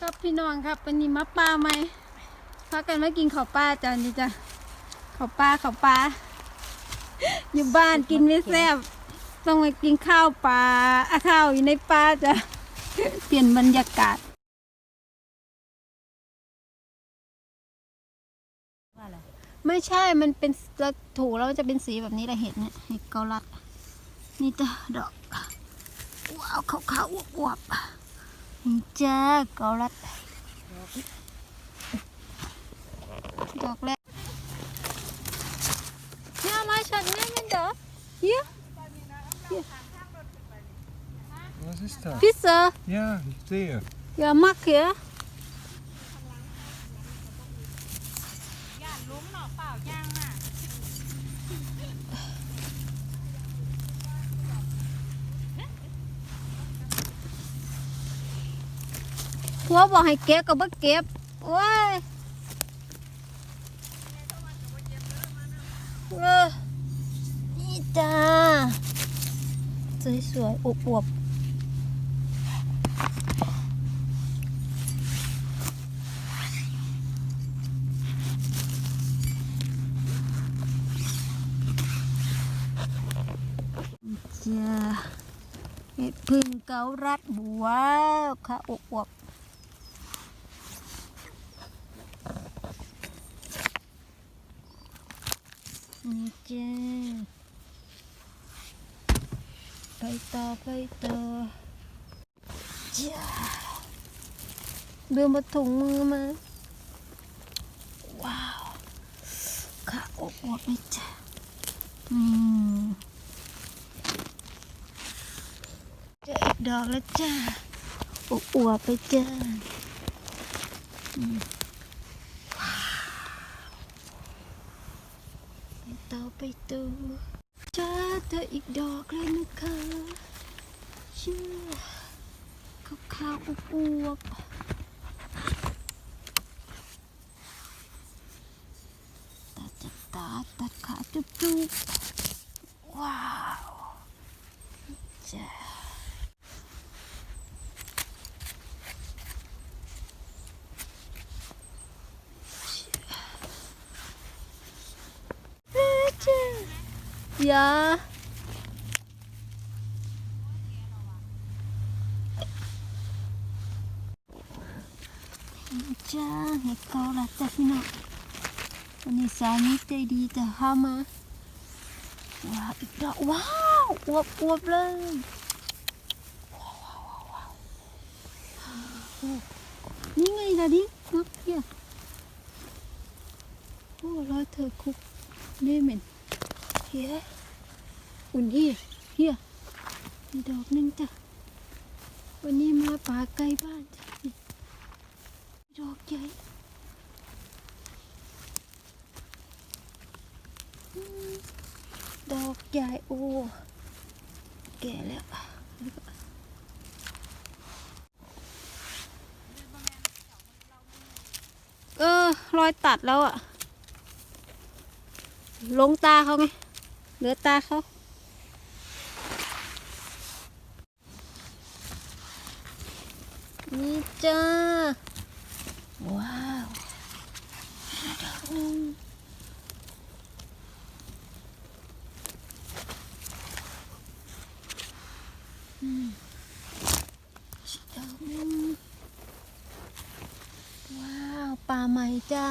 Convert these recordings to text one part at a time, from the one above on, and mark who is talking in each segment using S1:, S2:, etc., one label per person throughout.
S1: ครับพี่น้องครับวันนี้มาปลาไหมพากันมากินข้าวปลาจ้ะนี่จ้ะข้าวปลาข้าวปลาอยู่บ้านกินไม่แซ่บต้องมากินข้าวปลาข้าวอยู่ในปลาจ้ะเปลี่ยนบรรยากาศ
S2: ไร
S1: ไม่ใช่มันเป็นจะถูแล้วจะเป็นสีแบบนี้แหละเห็ดเนี่ยเห็ดเกาลัด นี่จ้ะดอกว้าวขาวขาวๆอวบๆนี่จ้าเกาลัด ดอกแรกเนี่ยมาช็อตนี้มันดอกเยอะ
S3: Was ist das?
S1: พิซซ่า
S3: Ja, ich sehe.
S1: อย่ามักเขีย ผัวบอกให้เก็บก็บ่เก็บโอ้ยเออนี่จ้าสวยๆอวบๆจ้าเห็ดพึ่งเการัดว้าวค่ะอวบ นี่จ้าไปต่อไปต่อจ้าเดือมาถุงมือมา ว้าวค่ะอวบๆเลยจ้าอืมเจออีกดอกแล้วจ้าอวบไปจ้าอืมว้าวไป ต่อไปต่อจ้าเจออีกดอกเลยนะคะเชื่อขาวๆอวบตัดจากตาตัดขาจุ๊บๆว้าวจ้า Ja. จ้าเห็ดเกาลัดจ้ะพี่น้องวันนี้สามีใจดีจะเข้า มาว้าวอีกดอกว้าวอวบอวบเลยว้าวว้าวว้าวว้าวโอ้นี่ไงล่ะดินักเฮียโอ้รอยเธอคุกนี่เหม็นเฮียอุ่นที่เฮียมีดอกหนึงจ้ะ วันนี้มาป่าไกลบ้านจ้ะดอกใหญ่ดอกใหญ่โอ้แก่แล้วเออรอยตัดแล้วอะลงตาเขาไงเหลือตาเขา นี่จ้า ว้าวดอกนึงดอกนึงว้าวปลาไหม่จ้า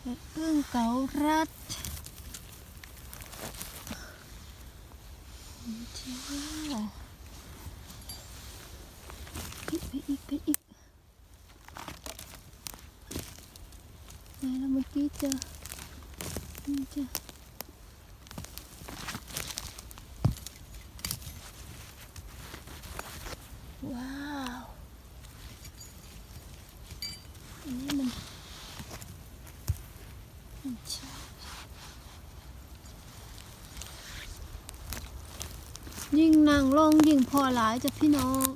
S1: เห็ดพึ่งเการัดจ้าไปไปอีกไปอีกไหนแล้วเมื่อกี้เจอนี่จ้ะว้าวอันนี้มันมันใช่ยิ่งนางลงยิ่งพอหลายจ้ะพี่น้อง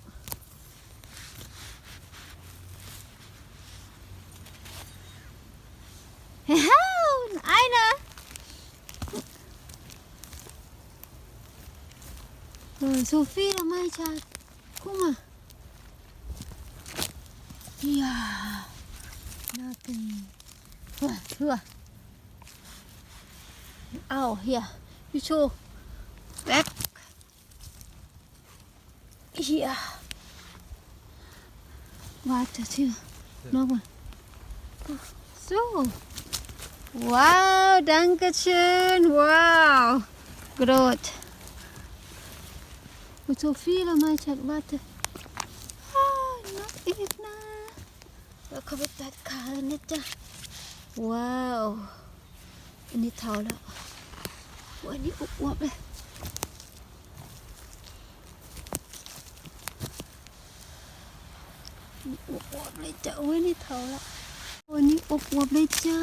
S1: Sophia, my child. Come on. Yeah. Nothing. Wow, Oh, yeah. You show. Back. Yeah. Water too. No one. So. Wow, danke. Wow. Grot. Und so viel am Eichert, warte. Ah, noch อีกนะแล้วเข้าไปตัดขาแล้วนะจ๊ะว้าวอันนี้เท่าแล้ววันนี้อวบๆเลยนี่อวบๆเลยจ้ะโอ้ยนี่เท่าแล้ววันนี้อวบๆเลยจ้า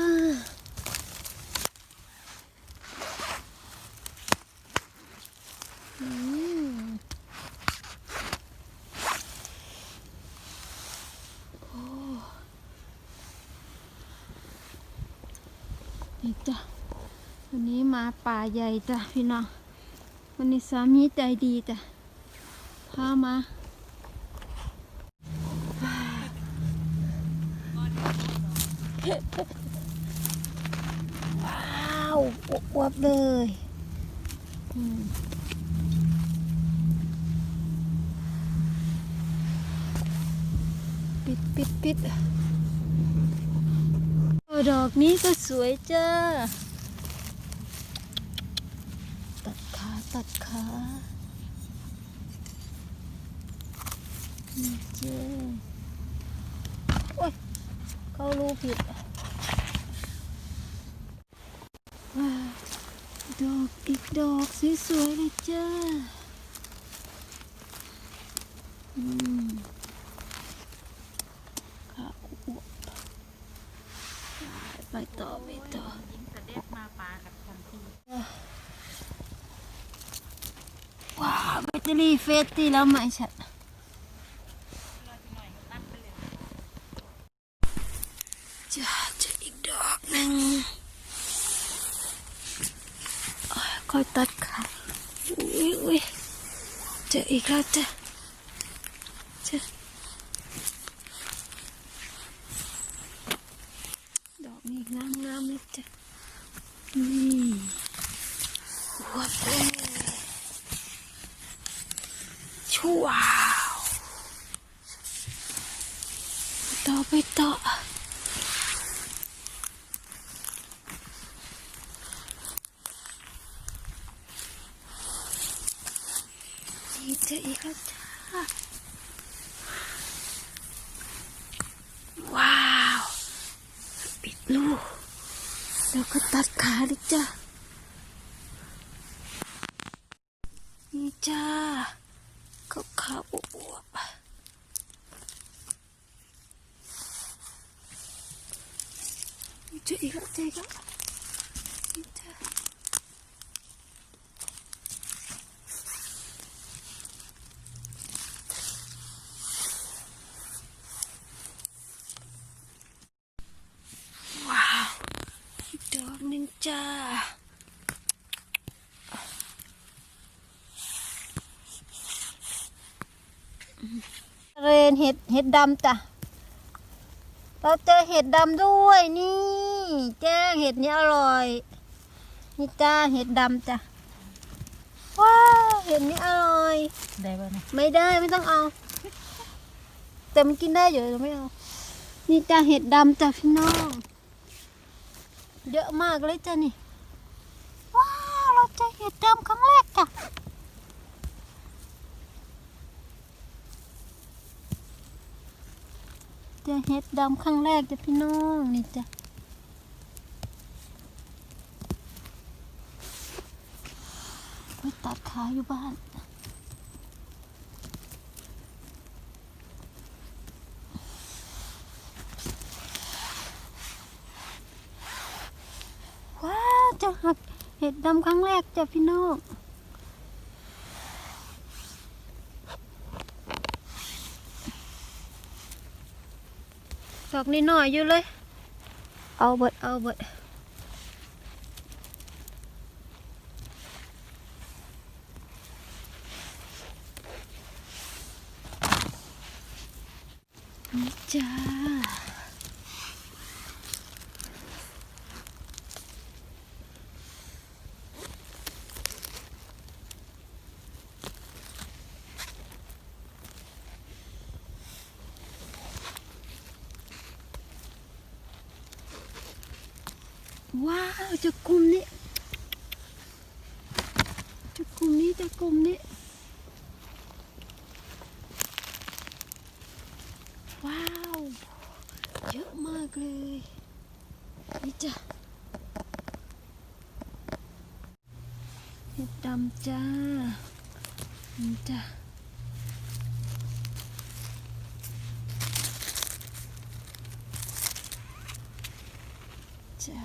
S1: นี่จ้ะวันนี้มาป่าใหญ่จ้ะพี่น้องวันนี้สามีใจดีจ้ะพามาว้าวอวบๆเลยอืมปิดปิดปิดเออ ดอกนี้ก็สวยจ้า ตัดขาตัดขานี่เจ้โอ้ย เข้ารูผิดดอกอีกดอกสวยๆเลยจ้า อืม ค่ะอวบไปต่อไปต่อ
S2: ยิงกระเด็ดมาปลากับทันที
S1: ว้าวแบตเตอรี่เฟสตีแล้วไหมฉันจะจะอีกดอกหนึ่งค่อยตัดขาอุ้ยอุ้ยจออีกแล้วจะเจะดอกนี้งามงามเลยจ้ะนี่หัวเป้ ชั่วาวต่อไปต่อนี่เจออีกแล้วจ้าว้าว ปิดลูก แล้วก็ตัดขาเลยจ้านี่จ้าขาวขาวๆอวบๆนี่เจออีกแล้วเจออีกแล้วนี่จ้าว้าว อีกดอกหนึ่งจ้า เรนเห็ดเห็ดดำจ้ะ เราเจอเห็ดดำด้วยนี่แจ้งเห็ดนี้อร่อย นี่จ้าเห็ดดำจ้ะ ว้าวเห็ดนี้อร่อย
S2: ได้ป่ะเนี่ย
S1: ไม่ได้ไม่ต้องเอา แต่มันกินได้อยู่แต่ไม่เอา นี่จ้าเห็ดดำจ้ะพี่น้อง เยอะมากเลยจ้ะนี่ ว้าวเราเจอเห็ดดำครั้งแรกจ้ะ เห็ดดำครั้งแรกจ้ะพี่น้องนี่จ้ะไปตัดขาอยู่บ้านว้าจะหักเห็ดดำครั้งแรกจ้ะพี่น้อง ดอกนี้หน่อยอยู่เลย เอาเบิดเอาเบิด จ้า ว้าวจะกลุ่มนี้จะกลุ่มนี้จะกลุ่มนี้ ว้าว เยอะมากเลย นี่จ้ะเห็ดดำจ้านี่จ้ะจ้า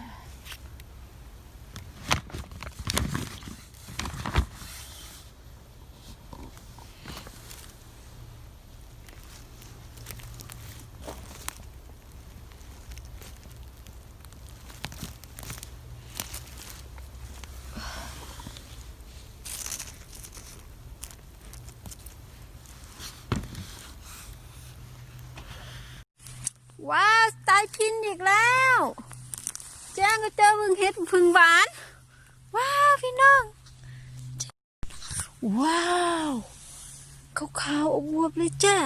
S1: ว้าวตายพิน อีกแล้วแจ้งก็เจอมึงเห็ดพึ่งหวาน ว้าวพี่น้อง ว้าวขาวๆอวบๆเลยจ้า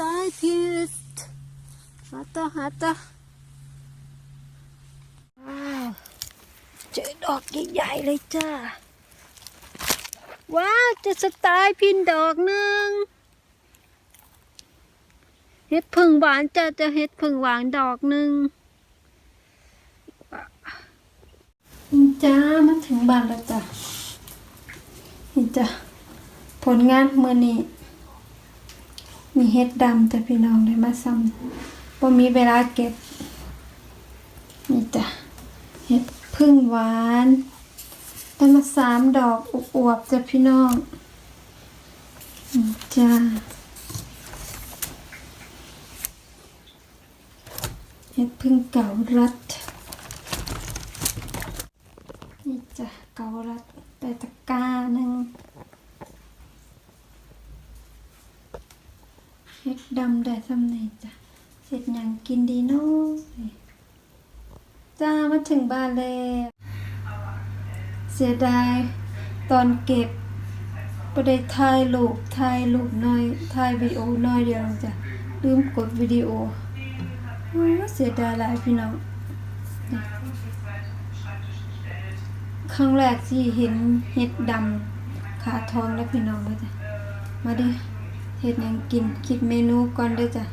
S1: ตายพินหาต่อหาต่อว้าวเจอดอกใหญ่ๆเลยจ้าว้าวเจะสไตล์พินดอกหนึ่ง เห็ดพึ่งหวานจะจะเห็ดพึ่งหวานดอกหนึ่งนี่จ้ามาถึงบ้านแล้วจ้ะนี่จ้ะผลงานเมื่อนี้ มีเห็ดดำแต่พี่น้องได้มาซ้ำพอมีเวลาเก็บ นี่จ้ะเห็ดพึ่งหวานได้มาสามดอกอวบๆจ้ะพี่น้องนี่จ้า เห็ดพึ่งเก่ารัด นี่จ้ะเก่ารัดไปตะกร้าหนึ่งเห็ดดำได้สำเนีจ้ะเสร็จยังกินดีเนาะจ้ามาถึงบ้านแล้วเสียดายตอนเก็บประเดถ่ายรูปถ่ายรูปน้อยถ่ายวิดีโอน้อยเดียวจ้ะลืมกดวิดีโอ โอ้ยเสียดายหลายพี่น้อง ครั้งแรกที่เห็นเห็ดดำขาทองแล้วพี่น้องเลยจ้ะ มาดิเห็ดยังกินคิดเมนูก่อนด้อจ้ะ